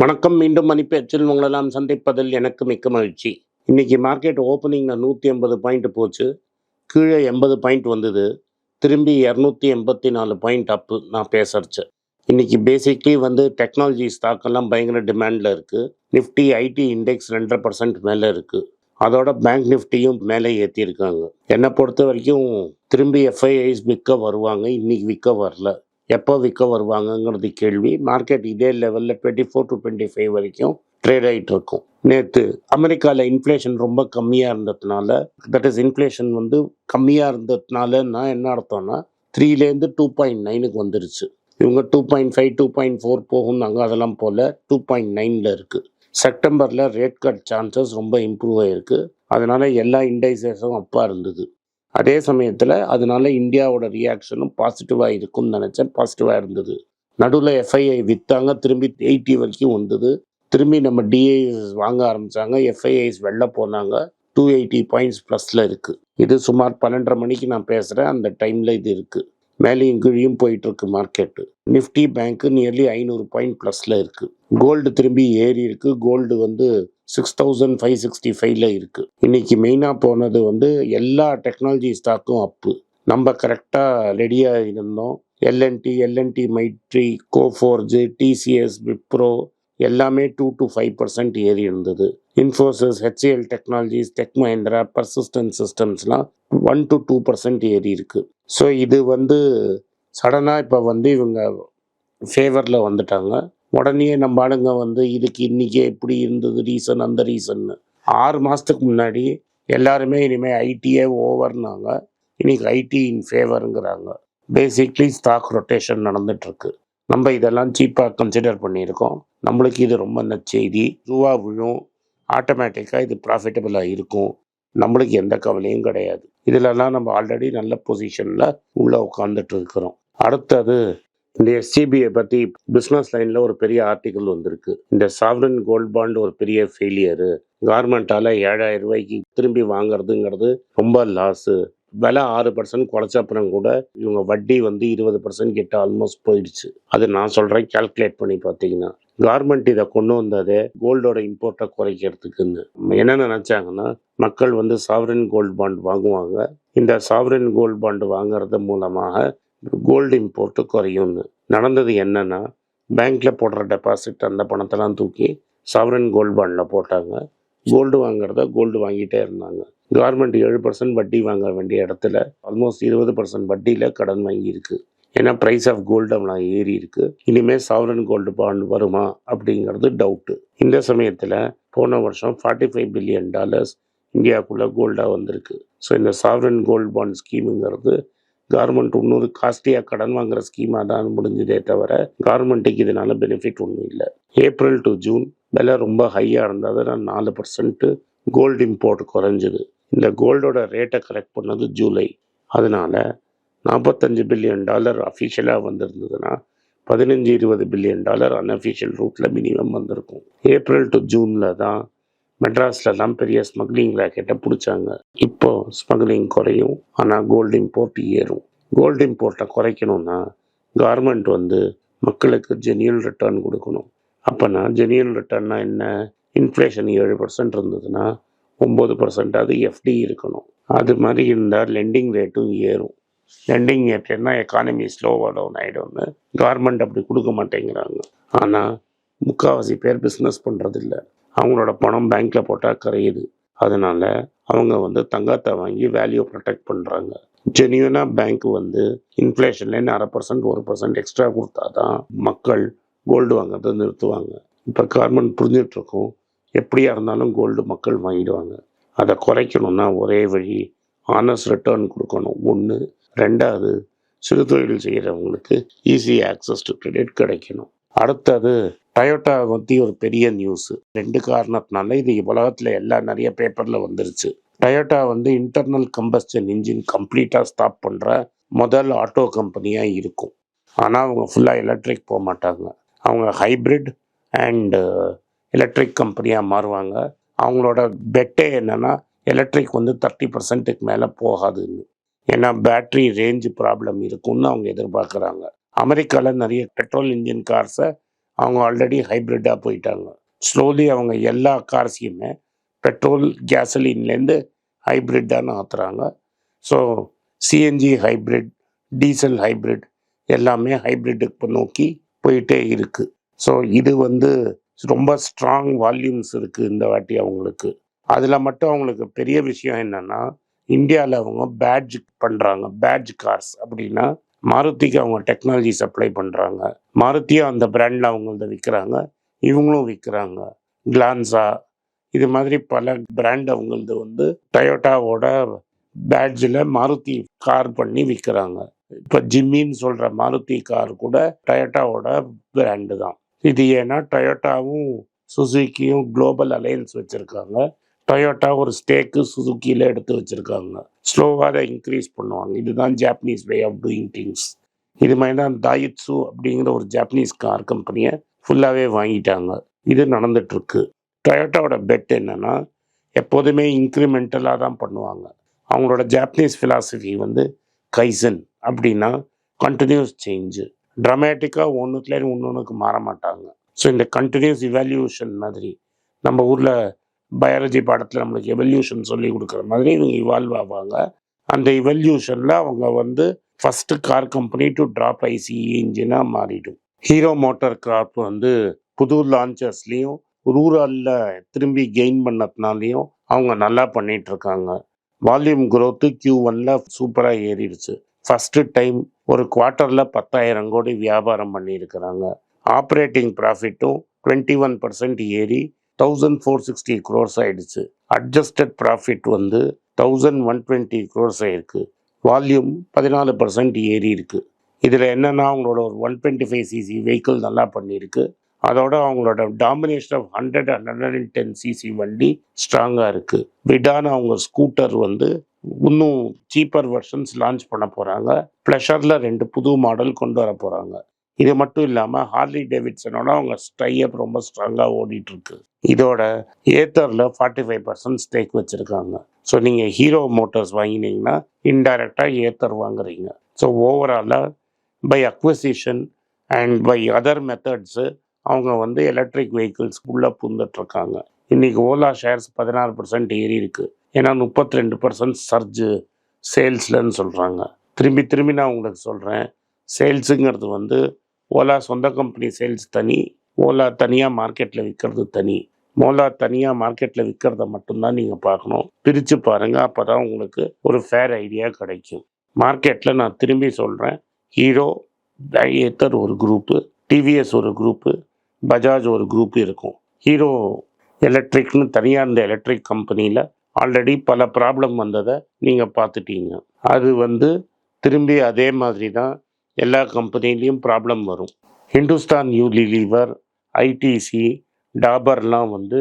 வணக்கம் மீண்டும் மணிப்பேச்சில் உங்களெல்லாம் சந்திப்பதில் எனக்கு மிக்க மகிழ்ச்சி. இன்னைக்கு மார்க்கெட் ஓப்பனிங்கில் நூற்றி எண்பது பாயிண்ட் போச்சு. கீழே எண்பது பாயிண்ட் வந்தது. திரும்பி இரநூத்தி எண்பத்தி நாலு பாயிண்ட் அப்பு நான் பேசறச்சு. இன்னைக்கு பேசிக்லி வந்து டெக்னாலஜி ஸ்டாக் எல்லாம் பயங்கர டிமாண்டில் இருக்குது நிஃப்டி ஐடி இண்டெக்ஸ் ரெண்டரை பர்சன்ட் மேலே இருக்குது அதோட பேங்க் நிஃப்டியும் மேலே ஏற்றிருக்காங்க என்னை பொறுத்த வரைக்கும் திரும்பி எஃப்ஐஐஸ் விற்க வருவாங்க. இன்னைக்கு விற்க வரல. எப்போ விற்க வருவாங்கங்கிறது கேள்வி. மார்க்கெட் இதே லெவலில் twenty four to twenty five வரைக்கும் ட்ரேட் ஆகிட்டு இருக்கும். நேற்று அமெரிக்காவில் இன்ஃப்ளேஷன் ரொம்ப கம்மியாக இருந்ததுனால தட் இஸ் இன்ஃப்ளேஷன் வந்து கம்மியாக இருந்ததுனாலன்னா என்ன அர்த்தம்னா த்ரீலேருந்து டூ பாயிண்ட் நைனுக்கு வந்துருச்சு. இவங்க two point five two point four போகும்னாங்க அதெல்லாம் போல் டூ பாயிண்ட் நைனில் இருக்குது செப்டம்பரில் ரேட் கட் சான்சஸ் ரொம்ப இம்ப்ரூவ் ஆகிருக்கு அதனால் எல்லா இண்டைசஸும் அப்பா இருந்தது. அதே சமயத்தில் அதனால இந்தியாவோட ரியாக்ஷனும் பாசிட்டிவாக இருக்கும்னு நினச்சேன். பாசிட்டிவாக இருந்தது. நடுவில் எஃப்ஐஐ விற்றாங்க திரும்பி எயிட்டி வரைக்கும் வந்தது. திரும்பி நம்ம டிஐஎஸ் வாங்க ஆரம்பித்தாங்க எஃப்ஐஐஸ் வெளில போனாங்க. டூ எயிட்டி பாயிண்ட்ஸ் ப்ளஸில் இருக்குது இது சுமார் பன்னெண்டரை மணிக்கு நான் பேசுகிறேன் அந்த டைமில் இது இருக்குது மேலேயும் கீழியும் போயிட்டுருக்கு மார்க்கெட்டு நிஃப்டி பேங்க்கு நியர்லி ஐநூறு பாயிண்ட் ப்ளஸில் இருக்குது கோல்டு திரும்பி ஏறி இருக்குது கோல்டு வந்து சிக்ஸ் தௌசண்ட் ஃபைவ் சிக்ஸ்டி ஃபைவ்ல இருக்குது இன்னைக்கு மெயினாக போனது வந்து எல்லா டெக்னாலஜி ஸ்டாக்கும் அப்பு நம்ம கரெக்டாக ரெடியாக இருந்தோம். L and T L and T Mindtree Coforge TCS Wipro எல்லாமே டூ டு ஃபைவ் பர்சன்ட் ஏறி இருந்தது. Infosys HCL Technologies Tech Mahindra Persistent சிஸ்டம்ஸ்லாம் one to two percent ஏறி இருக்கு. ஸோ இது வந்து சடனாக இப்போ வந்து இவங்க ஃபேவரில் வந்துட்டாங்க. உடனே நம்ம ஆளுங்க வந்து இதுக்கு இன்றைக்கே இப்படி இருந்தது ரீசன் அந்த ரீசன்னு ஆறு மாதத்துக்கு முன்னாடி எல்லாருமே இனிமேல் ஐடியே ஓவர்னாங்க இன்றைக்கி ஐடி இன் ஃபேவருங்கிறாங்க பேசிக்லி ஸ்டாக் ரொட்டேஷன் நடந்துட்டுருக்கு. நம்ம இதெல்லாம் சீப்பாக கன்சிடர் பண்ணியிருக்கோம். நம்மளுக்கு இது ரொம்ப நச்செய்தி ரூபா விழும். ஆட்டோமேட்டிக்காக இது ப்ராஃபிட்டபிளாக இருக்கும். நம்மளுக்கு எந்த கவலையும் கிடையாது. இதிலெல்லாம் நம்ம ஆல்ரெடி நல்ல பொசிஷனில் உள்ளே உட்காந்துட்டு இருக்கிறோம். அடுத்தது இந்த எஸ்சிபியை பற்றி பிஸ்னஸ் லைனில் ஒரு பெரிய ஆர்டிக்கல் வந்திருக்கு. இந்த சாவரன் கோல்ட் பாண்ட் ஒரு பெரிய ஃபெயிலியரு கவர்மெண்ட்டால் ஏழாயிரம் ரூபாய்க்கு திரும்பி வாங்குறதுங்கிறது ரொம்ப லாஸு விலை ஆறு பர்சன்ட் குறைச்ச அப்புறம் கூட இவங்க வட்டி வந்து இருபது பர்சன்ட் கிட்ட ஆல்மோஸ்ட் போயிடுச்சு. அது நான் சொல்கிறேன் கால்குலேட் பண்ணி பார்த்தீங்கன்னா. கார்மெண்ட் இதை கொண்டு வந்ததே கோல்டோட இம்போர்ட்டை குறைக்கிறதுக்குன்னு. என்ன நினச்சாங்கன்னா மக்கள் வந்து சாவரன் கோல்ட் பாண்ட் வாங்குவாங்க. இந்த சாவரன் கோல்ட் பாண்டு வாங்குறது மூலமாக கோல்டு இம்போர்ட்டு குறையும்னு. நடந்தது என்னென்னா பேங்க்கில் போடுற டெபாசிட் அந்த பணத்தெல்லாம் தூக்கி சவரன் கோல்டு பாண்டில் போட்டாங்க. கோல்டு வாங்குறத கோல்டு வாங்கிட்டே இருந்தாங்க. கவர்மெண்ட் ஏழு பர்சன்ட் வட்டி வாங்க வேண்டிய இடத்துல ஆல்மோஸ்ட் இருபது பர்சன்ட் வட்டியில் கடன் வாங்கியிருக்கு. ஏன்னா ப்ரைஸ் ஆஃப் கோல்டு அவெல்லாம் ஏறி இருக்கு. இனிமேல் சாவரன் கோல்டு பாண்ட் வருமா அப்படிங்கிறது டவுட்டு இந்த சமயத்தில் போன வருஷம் ஃபார்ட்டி ஃபைவ் பில்லியன் டாலர்ஸ் இந்தியாவுக்குள்ளே கோல்டாக வந்திருக்கு. ஸோ இந்த சாவரன் கோல்டு பாண்ட் ஸ்கீமுங்கிறது கவர்மெண்ட் இன்னொரு காஸ்ட்லியாக கடன் வாங்குற ஸ்கீமாக தான் முடிஞ்சதே தவிர கவர்மெண்ட்டுக்கு இதனால பெனிஃபிட் ஒன்றும் இல்லை. ஏப்ரல் டு ஜூன் விலை ரொம்ப ஹையாக இருந்ததுன்னா நாலு பர்சன்ட்டு கோல்டு இம்போர்ட் குறைஞ்சிது. இந்த கோல்டோட ரேட்டை கரெக்ட் பண்ணது ஜூலை. அதனால் நாற்பத்தஞ்சு பில்லியன் டாலர் அஃபிஷியலாக வந்திருந்ததுன்னா பதினஞ்சு இருபது பில்லியன் டாலர் அன்அஃபிஷியல் ரூட்டில் மினிமம் வந்திருக்கும். ஏப்ரல் டு ஜூனில் தான் மெட்ராஸ்லலாம் பெரிய ஸ்மக்லிங் ராக்கெட்டை பிடிச்சாங்க. இப்போ ஸ்மக்லிங் குறையும் ஆனால் கோல்டு இம்போர்ட் ஏறும். கோல்டு இம்போர்ட்டை குறைக்கணும்னா கவர்மெண்ட் வந்து மக்களுக்கு ஜெனியல் ரிட்டர்ன் கொடுக்கணும். அப்போனா ஜெனியல் ரிட்டர்ன்னா என்ன? இன்ஃப்ளேஷன் ஏழு பர்சன்ட் இருந்ததுன்னா ஒம்பது பர்சன்ட் அது எஃப்டி இருக்கணும். அது மாதிரி இருந்தால் லெண்டிங் ரேட்டும் ஏறும். லெண்டிங் ரேட்னா எக்கானமி ஸ்லோவாக டவுன் ஆகிடும்னு கவர்மெண்ட் அப்படி கொடுக்க மாட்டேங்கிறாங்க. ஆனால் முக்கால்வாசி பேர் பிஸ்னஸ் பண்ணுறதில்ல அவங்களோட பணம் பேங்க்கில் போட்டால் கரையுது. அதனால அவங்க வந்து தங்கத்தை வாங்கி வேல்யூ ப்ரொடெக்ட் பண்ணுறாங்க ஜெனியூனாக பேங்க் வந்து இன்ஃப்ளேஷன்லேருந்து அரை பர்சன்ட் ஒரு பர்சன்ட் எக்ஸ்ட்ரா கொடுத்தா தான் மக்கள் கோல்டு வாங்குறதை நிறுத்துவாங்க. இப்போ கவர்மெண்ட் புரிஞ்சிட்ருக்கோம் எப்படியா இருந்தாலும் கோல்டு மக்கள் வாங்கிடுவாங்க. அதை குறைக்கணும்னா ஒரே வழி ஆனஸ் ரிட்டர்ன் கொடுக்கணும். ஒன்று ரெண்டாவது சிறு தொழில் செய்கிறவங்களுக்கு ஈஸி ஆக்சஸ் டு கிரெடிட் கிடைக்கணும். அடுத்தது டயோட்டா பற்றி ஒரு பெரிய நியூஸ் ரெண்டு காரணத்தினால இது உலகத்தில் எல்லா நிறைய பேப்பரில் வந்துருச்சு. டயோட்டா வந்து இன்டர்னல் கம்பஸ்டன் இன்ஜின் கம்ப்ளீட்டாக ஸ்டாப் பண்ணுற முதல் ஆட்டோ கம்பெனியாக இருக்கும். ஆனால் அவங்க ஃபுல்லாக எலக்ட்ரிக் போக மாட்டாங்க. அவங்க ஹைப்ரிட் அண்டு எலக்ட்ரிக் கம்பெனியாக மாறுவாங்க. அவங்களோட பெட்டே என்னென்னா எலக்ட்ரிக் வந்து தேர்ட்டி பர்சன்ட்டுக்கு மேலே போகாதுன்னு. ஏன்னா பேட்ரி ரேஞ்சு ப்ராப்ளம் இருக்கும்னு அவங்க எதிர்பார்க்குறாங்க. அமெரிக்காவில் நிறைய பெட்ரோல் இன்ஜின் கார்ஸை அவங்க ஆல்ரெடி ஹைப்ரிட்டாக போயிட்டாங்க. ஸ்லோலி அவங்க எல்லா கார்ஸையுமே பெட்ரோல் கேசலின்லேருந்து ஹைப்ரிட்டான்னு ஆத்துறாங்க. So CNG hybrid diesel hybrid எல்லாமே ஹைப்ரிட்டுக்கு நோக்கி போயிட்டே இருக்குது ஸோ இது வந்து ரொம்ப ஸ்ட்ராங் வால்யூம்ஸ் இருக்குது இந்த வாட்டி அவங்களுக்கு. அதில் மட்டும் அவங்களுக்கு பெரிய விஷயம் என்னென்னா இந்தியாவில் அவங்க பேட்ஜ் பண்ணுறாங்க பேட்ஜ் கார்ஸ் அப்படின்னா மாருதிக்கு அவங்க டெக்னாலஜி சப்ளை பண்ணுறாங்க மாருதியும் அந்த பிராண்டில் அவங்கள்த விற்கிறாங்க இவங்களும் விற்கிறாங்க கிளான்ஸா இது மாதிரி பல பிராண்ட் அவங்களது வந்து டயோட்டாவோட பேட்ஜில் மாருதி கார் பண்ணி விற்கிறாங்க இப்போ ஜிம்மின்னு சொல்கிற மாருதி கார் கூட டயோட்டாவோட பிராண்டு தான். இது ஏன்னா டொயோட்டாவும் சுசுக்கியும் குளோபல் அலையன்ஸ் வச்சுருக்காங்க. டொயோட்டா ஒரு ஸ்டேக்கு சுசுக்கியில் எடுத்து வச்சுருக்காங்க. ஸ்லோவாக அதை இன்க்ரீஸ் பண்ணுவாங்க. இதுதான் Japanese way of doing things இது மாதிரி தான் தாயிட்ஸு அப்படிங்கிற ஒரு ஜாப்பனீஸ் கார் கம்பெனியை ஃபுல்லாகவே வாங்கிட்டாங்க. இது நடந்துட்டுருக்கு. டொயோட்டாவோட பெட் என்னென்னா எப்போதுமே இன்க்ரிமெண்டலாக தான் பண்ணுவாங்க. அவங்களோட ஜாப்பனீஸ் ஃபிலாசபி வந்து கைசன் அப்படின்னா கண்டினியூஸ் சேஞ்சு ட்ரமேட்டிக்காக ஒன்றுத்துலேருந்து ஒன்றுக்கு மாற மாட்டாங்க. ஸோ இந்த கண்டினியூஸ் இவால்யூஷன் மாதிரி நம்ம ஊரில் பயாலஜி பாடத்தில் நம்மளுக்கு எவல்யூஷன் சொல்லி கொடுக்குற மாதிரி இவங்க இவால்வ் ஆவாங்க. அந்த இவல்யூஷனில் அவங்க வந்து first car company to drop IC இன்ஜினாக மாறிடும். ஹீரோ மோட்டார் கிராப் வந்து புது லான்ச்சர்ஸ்லேயும் ரூரலில் திரும்பி கெயின் பண்ணதுனாலையும் அவங்க நல்லா பண்ணிட்டு இருக்காங்க. வால்யூம் க்ரோத்து கியூ ஒன்ல சூப்பராக ஏறிடுச்சு. ஃபஸ்ட்டு டைம் ஒரு குவார்ட்டரில் பத்தாயிரம் கோடி வியாபாரம் பண்ணியிருக்கிறாங்க. ஆப்ரேட்டிங் ப்ராஃபிட்டும் டுவெண்ட்டி ஒன் பர்சன்ட் ஏறி தௌசண்ட் ஃபோர் சிக்ஸ்டி க்ரோர்ஸ் ஆயிடுச்சு. அட்ஜஸ்டட் ப்ராஃபிட் வந்து தௌசண்ட் ஒன் டுவெண்ட்டி க்ரோர்ஸ் ஆகிருக்கு வால்யூம் பதினாலு பர்சன்ட் ஏறி இருக்குது இதில் என்னென்னா அவங்களோட ஒரு one twenty five CC vehicle நல்லா பண்ணியிருக்கு. அதோட அவங்களோட domination of hundred hundred and ten CC வண்டி ஸ்ட்ராங்காக இருக்குது விடான அவங்க ஸ்கூட்டர் வந்து இன்னும் சீப்பர் வெர்ஷன்ஸ் லான்ச் பண்ண போகிறாங்க ப்ளஷரில் ரெண்டு புது மாடல் கொண்டு வர போகிறாங்க இது மட்டும் இல்லாமல் ஹார்லி டேவிட்சனோட அவங்க ஸ்டைப் ரொம்ப ஸ்ட்ராங்காக ஓடிட்டுருக்கு. இதோட ஏத்தரில் ஃபார்ட்டி ஃபைவ் பர்சன்ட் ஸ்டேக் வச்சுருக்காங்க. ஸோ நீங்கள் ஹீரோ மோட்டார்ஸ் வாங்கினீங்கன்னா இன்டைரக்டாக ஏத்தர் வாங்குறீங்க. ஸோ ஓவராலாக by acquisition and by other methods அவங்க வந்து எலக்ட்ரிக் வெஹிக்கிள்ஸ் உள்ளே பூந்துட்ருக்காங்க இன்றைக்கி ஓலா ஷேர்ஸ் பதினாறு பர்சன்ட் ஏறி இருக்குது ஏன்னா முப்பத்தி ரெண்டு பர்சன்ட் சர்ஜு சேல்ஸ்லன்னு சொல்கிறாங்க திரும்பி திரும்பி நான் உங்களுக்கு சொல்கிறேன் சேல்ஸுங்கிறது வந்து ஓலா சொந்த கம்பெனி சேல்ஸ் தனி ஓலா தனியாக மார்க்கெட்டில் விற்கிறது தனி. ஓலா தனியாக மார்க்கெட்டில் விற்கிறத மட்டும்தான் நீங்கள் பார்க்கணும். பிரித்து பாருங்கள் அப்போ தான் உங்களுக்கு ஒரு ஃபேர் ஐடியா கிடைக்கும். மார்க்கெட்டில் நான் திரும்பி சொல்கிறேன் ஹீரோ ஏத்தர் ஒரு குரூப்பு டிவிஎஸ் ஒரு குரூப்பு பஜாஜ் ஒரு குரூப் இருக்கும். ஹீரோ எலக்ட்ரிக்னு தனியாக இருந்த எலக்ட்ரிக் கம்பெனியில் ஆல்ரெடி பல ப்ராப்ளம் வந்ததை நீங்கள் பார்த்துட்டீங்க. அது வந்து திரும்பி அதே மாதிரி தான் எல்லா கம்பெனிலையும் ப்ராப்ளம் வரும். ஹிந்துஸ்தான் யூலிலீவர் ஐடிசி டாபர்லாம் வந்து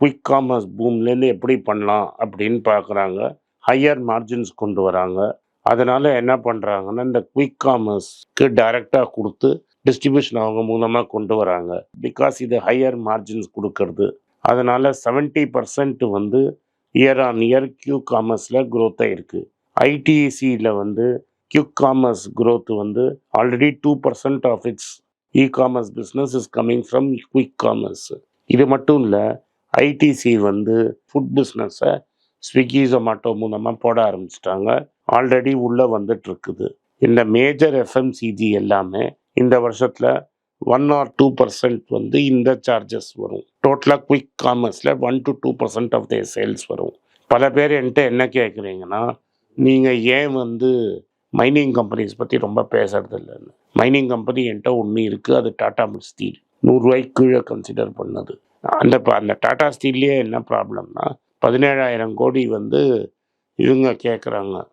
குயிக் காமர்ஸ் பூம்லேருந்து எப்படி பண்ணலாம் அப்படின்னு பார்க்குறாங்க ஹையர் மார்ஜின்ஸ் கொண்டு வராங்க. அதனால் என்ன பண்ணுறாங்கன்னா இந்த குயிக் காமர்ஸ்க்கு டைரெக்டாக கொடுத்து டிஸ்ட்ரிபியூஷன் அவங்க மூலமாக கொண்டு வராங்க. பிகாஸ் இது ஹையர் மார்ஜின்ஸ் கொடுக்கறது. அதனால் செவன்ட்டி பர்சன்ட் வந்து இயர் ஆன் இயர் கியூ காமர்ஸில் க்ரோத் ஆகிருக்கு ஐடிசியில் வந்து கியூக் காமர்ஸ் க்ரோத் வந்து already two percent of it's E commerce business is coming from quick commerce இது மட்டும் இல்லை ஐடிசி வந்து ஃபுட் பிஸ்னஸை ஸ்விக்கி ஜொமேட்டோ மூலமாக போட ஆரம்பிச்சிட்டாங்க. ஆல்ரெடி உள்ளே வந்துட்டுருக்குது இந்த மேஜர் எஃப்எம்சிஜி எல்லாமே இந்த வருஷத்தில் ஒன் ஆர் டூ பர்சன்ட் வந்து இந்த சார்ஜஸ் வரும். டோட்டலாக quick காமர்ஸில் one to two percent of the sales வரும். பல பேர் என்கிட்ட என்ன கேட்குறீங்கன்னா நீங்கள் ஏன் வந்து மைனிங் கம்பெனிஸ் பற்றி ரொம்ப பேசுறது இல்லைன்னு மைனிங் கம்பெனி என்கிட்ட ஒன்று இருக்குது அது டாடா ஸ்டீல் நூறுரூவாய்க்கு கீழே கன்சிடர் பண்ணது. அந்த ப- அந்த டாடா ஸ்டீல்லையே என்ன ப்ராப்ளம்னா பதினேழாயிரம் கோடி வந்து இவங்க கேட்குறாங்க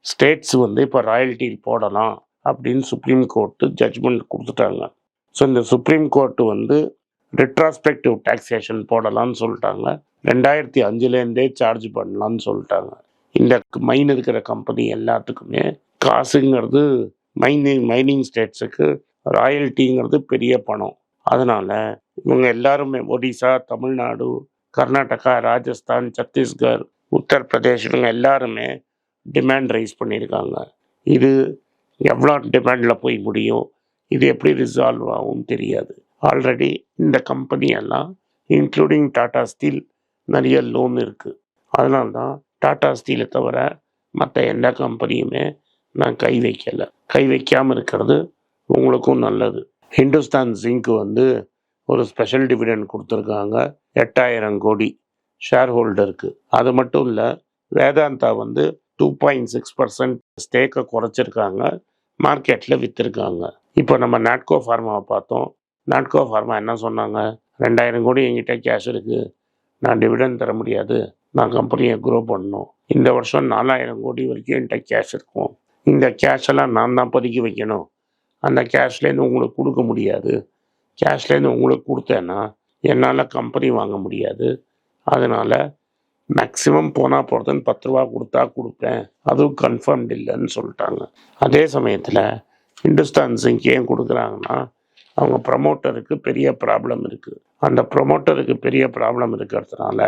ஸ்டேட்ஸ் வந்து இப்போ ராயல்ட்டி போடலாம் அப்படின்னு சுப்ரீம் கோர்ட்டு ஜட்ஜ்மெண்ட் கொடுத்துட்டாங்க. ஸோ இந்த சுப்ரீம் கோர்ட்டு வந்து ரெட்ராஸ்பெக்டிவ் டாக்ஸேஷன் போடலாம்னு சொல்லிட்டாங்க. ரெண்டாயிரத்தி அஞ்சுலேருந்தே சார்ஜ் பண்ணலான்னு சொல்லிட்டாங்க. இந்த மைன் இருக்கிற கம்பெனி எல்லாத்துக்குமே காசுங்கிறது மைனிங் மைனிங் ஸ்டேட்ஸுக்கு ராயல்ட்டிங்கிறது பெரிய பணம். அதனால் இவங்க எல்லாருமே ஒடிசா தமிழ்நாடு கர்நாடகா ராஜஸ்தான் சத்தீஸ்கர் உத்தரப்பிரதேஷ் இவங்க எல்லாருமே டிமாண்ட் ரைஸ் பண்ணியிருக்காங்க. இது எவ்வளோ டிமாண்டில் போய் முடியும்? இது எப்படி ரிசால்வ் ஆகும் தெரியாது. ஆல்ரெடி இந்த கம்பெனியெல்லாம் இன்க்ளூடிங் டாடா ஸ்டீல் நிறைய லோன் இருக்குது அதனால தான் டாடா ஸ்டீலை தவிர மற்ற எந்த கம்பெனியுமே நான் கை வைக்கலை. கை வைக்காமல் இருக்கிறது உங்களுக்கும் நல்லது. ஹிந்துஸ்தான் ஜிங்க் வந்து ஒரு ஸ்பெஷல் டிவிடெண்ட் கொடுத்துருக்காங்க. எட்டாயிரம் கோடி ஷேர் ஹோல்டருக்கு அது மட்டும் இல்லை வேதாந்தா வந்து டூ பாயிண்ட் சிக்ஸ் பர்சன்ட் ஸ்டேக்கை குறைச்சிருக்காங்க. மார்க்கெட்டில் விற்றுருக்காங்க இப்போ நம்ம நாட்கோ ஃபார்மாவை பார்த்தோம். நாட்கோ ஃபார்மா என்ன சொன்னாங்க? ரெண்டாயிரம் கோடி என்கிட்ட கேஷ் இருக்குது நான் டிவிடன் தர முடியாது. நான் கம்பெனியை க்ரோ பண்ணணும். இந்த வருஷம் நாலாயிரம் கோடி வரைக்கும் என்கிட்ட கேஷ் இருக்கும். இந்த கேஷ் எல்லாம் நான் தான் பதுக்கி வைக்கணும். அந்த கேஷ்லேருந்து உங்களுக்கு கொடுக்க முடியாது. கேஷ்லேருந்து உங்களுக்கு கொடுத்தேன்னா என்னால் கம்பெனி வாங்க முடியாது. அதனால் மேக்ஸிமம் போனால் போகிறதுன்னு பத்து ரூபா கொடுத்தா கொடுப்பேன். அதுவும் கன்ஃபர்ம்டு இல்லைன்னு சொல்லிட்டாங்க. அதே சமயத்தில் இந்துஸ்தான் சிங்க் ஏன் கொடுக்குறாங்கன்னா அவங்க ப்ரமோட்டருக்கு பெரிய ப்ராப்ளம் இருக்குது அந்த ப்ரமோட்டருக்கு பெரிய ப்ராப்ளம் இருக்கிறதுனால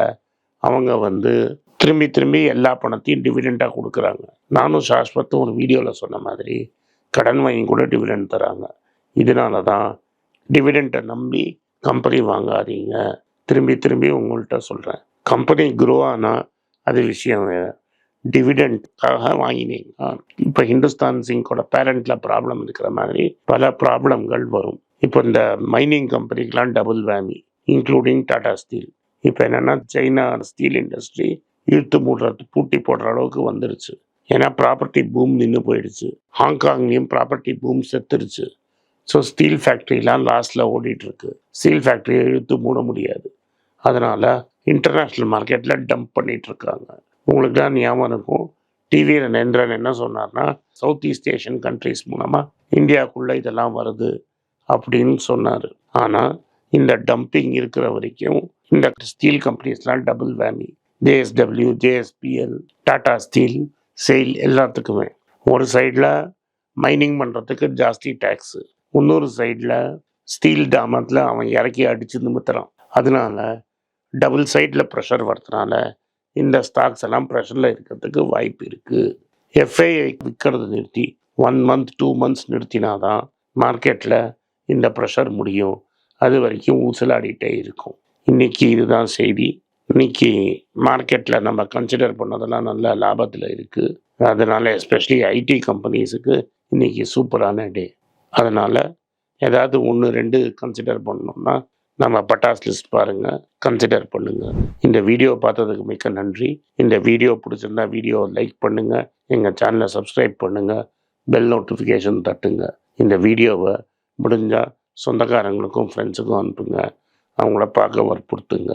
அவங்க வந்து திரும்பி திரும்பி எல்லா பணத்தையும் டிவிடெண்டாக கொடுக்குறாங்க. நானும் சாஸ்வத்தும் ஒரு வீடியோவில் சொன்ன மாதிரி கடன் வாங்கி கூட டிவிடெண்ட் தராங்க. இதனால தான் டிவிடெண்ட்டை நம்பி கம்பெனி வாங்காதீங்க. திரும்பி திரும்பி உங்கள்கிட்ட சொல்கிறேன் கம்பெனி குரோ ஆனால் அது விஷயம் வேறு. டிவிடெண்ட்காக வாங்கினீங்கன்னா இப்போ ஹிந்துஸ்தான் சிங்கோட பேரண்டில் ப்ராப்ளம் இருக்கிற மாதிரி பல ப்ராப்ளம்கள் வரும். இப்போ இந்த mining கம்பெனிக்கெலாம் double whammy including Tata Steel இப்போ என்னென்னா சைனா ஸ்டீல் இண்டஸ்ட்ரி இழுத்து மூடுறது பூட்டி போடுற அளவுக்கு வந்துருச்சு. ஏன்னா ப்ராப்பர்ட்டி பூம் நின்று போயிடுச்சு. ஹாங்காங்லேயும் ப்ராப்பர்ட்டி பூம் செத்துருச்சு. ஸோ ஸ்டீல் ஃபேக்ட்ரிலாம் லாஸ்ட்டில் ஓடிட்டுருக்கு. ஸ்டீல் ஃபேக்ட்ரியை இழுத்து மூட முடியாது. அதனால் இன்டர்நேஷ்னல் மார்க்கெட்டில் டம்ப் பண்ணிட்டு இருக்காங்க உங்களுக்கு தான் ஞாபகம் இருக்கும். டிவியில் நரேந்திரன் என்ன சொன்னார்னா சவுத் ஈஸ்ட் ஏஷியன் கண்ட்ரிஸ் மூலமாக இந்தியாவுக்குள்ளே இதெல்லாம் வருது அப்படின்னு சொன்னார். ஆனால் இந்த டம்பிங் இருக்கிற வரைக்கும் இந்த steel கம்பெனிஸ்லாம் double whammy JSW JSPL Tata Steel SAIL எல்லாத்துக்குமே. ஒரு சைடில் மைனிங் பண்ணுறதுக்கு ஜாஸ்தி டேக்ஸு இன்னொரு சைடில் ஸ்டீல் டாமத்தில் அவன் இறக்கி அடித்து நிமித்துறான். அதனால டபுள் சைடில் ப்ரெஷர் வரதுனால இந்த ஸ்டாக்ஸ் எல்லாம் ப்ரெஷரில் இருக்கிறதுக்கு வாய்ப்பு இருக்குது எஃப்ஐஐ விற்கிறது நிறுத்தி ஒன் மந்த் டூ மந்த்ஸ் நிறுத்தினா தான் மார்க்கெட்டில் இந்த ப்ரெஷர் முடியும். அது வரைக்கும் ஊசலாடிட்டே இருக்கும். இன்றைக்கி இதுதான் செய்தி. இன்னைக்கு மார்க்கெட்டில் நம்ம கன்சிடர் பண்ணதெல்லாம் நல்ல லாபத்தில் இருக்குது அதனால் எஸ்பெஷலி ஐடி கம்பெனிஸுக்கு இன்றைக்கி சூப்பரான டே அதனால் ஏதாவது ஒன்று ரெண்டு கன்சிடர் பண்ணோம்னா நம்ம பட்டாஸ் லிஸ்ட் பாருங்கள் கன்சிடர் பண்ணுங்கள் இந்த வீடியோ பார்த்ததுக்கு மிக்க நன்றி. இந்த வீடியோ பிடிச்சிருந்தா வீடியோ லைக் பண்ணுங்கள் எங்கள் சேனலை சப்ஸ்கிரைப் பண்ணுங்கள் பெல் நோட்டிஃபிகேஷன் தட்டுங்க. இந்த வீடியோவை முடிஞ்சால் சொந்தக்காரங்களுக்கும் ஃப்ரெண்ட்ஸுக்கும் அனுப்புங்க. அவங்கள பார்க்க வற்புறுத்துங்க.